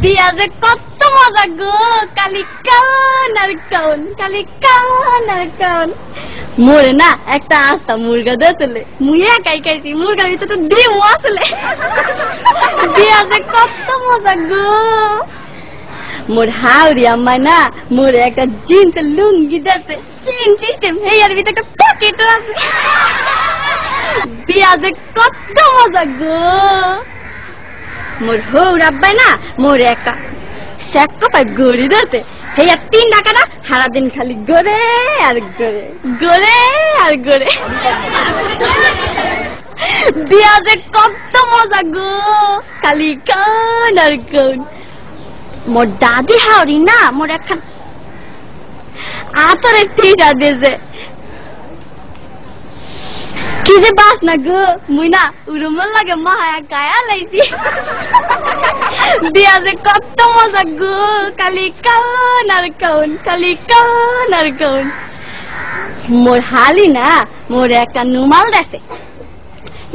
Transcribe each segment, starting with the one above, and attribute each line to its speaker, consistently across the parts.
Speaker 1: বিয়া যে কত মজা গো কালি কান আর কান আর কাউন মোরে না একটা আস্তা মুরগা দিয়েছিলে মুই একাই মুরগার ভিতরে তো ডিম আসলে বিয়া যে কত মজা গো মোর হাওড়ি আম্মা না মোর একটা জিন্স লুঙ্গি দিয়েছে জিন সিস্টেম আর ভিতরে একটা আছে বিয়া যে কত মজা গো মোর হৌর আব্বাই না, মোর একা। স্যাক কপায় গড়ি দিতে আর তিন টাকাটা সারা দিন খালি গড়ে আর গড়ে। গড়ে আর গড়ে। বিয়া যে কত মজা গো খালি কান আর কান। মোর দাদি হাওড়ি না, মোর একখান আতরের টিসা দিয়েছে কি যে বাস না গো মুই না উড়ুমল লাগে মায়া গায়া লাইছি বিয়া যে কত মজা গো কালি কান আর কাউন কালি কান আর কাউন মোর হালি না মোর একটা নুমাল দেছে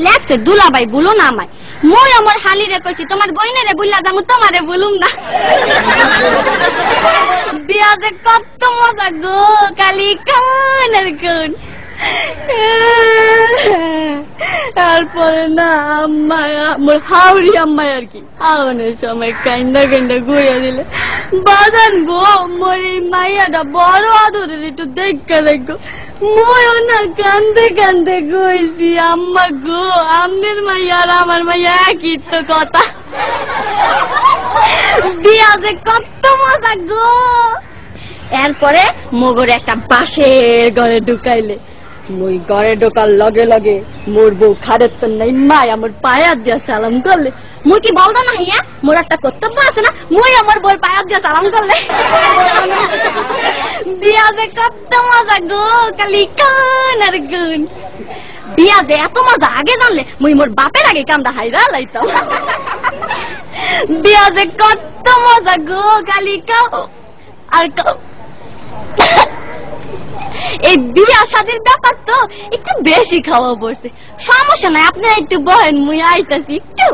Speaker 1: লেখছে দুলাবাই বলো না আমায় মই আমার হালি রে কইছি তোমার বইনে রে বুল্লা যামু তোমারে বলুম না বিয়া যে কত মজা গো কালি কান আর কান তারপরে না আমার হাওড়ি আম্মাই আর কি। আওয়ানোর সময় কান্দা কান্দা গুইয়া দিলে বাজান গো মোর এই মাইয়াটা বড় আদরের, একটু দেখা দেখো। ময়ও না কান্দে কান্দে গইছি আম্মা গো, আম্মের মাইয়া আর আমার মাইয়া একই তো কথা। বিয়াজে কত মজা গো। এরপরে মগর একটা বাঁশের ঘরে ঢুকাইলে মুই ঘরে ঢোকার লগে লগে মোর বউ খারের তো নাই মাই আমার পায়াত দিয়া সালাম করলে। মুই কি বলতো না হিয়া? মোর একটা কর্তব্য আছে না? মুই আমার বউর পায়াত দিয়া সালাম করলে। বিয়া যে কত মজা গো, কালি কান আর গুন বিয়া যে এত মজা, আগে জানলে মুই মোর বাপের আগে কামটা হাইরা লাইতাম। বিয়া যে কত মজা গো, কালি কাও আর কাও এই বিয়া সাদের ব্যাপার তো একটু বেশি খাওয়া পড়ছে। সমস্যা নাই, আপনি একটু বহেন, মুই আইতাছি, একটু।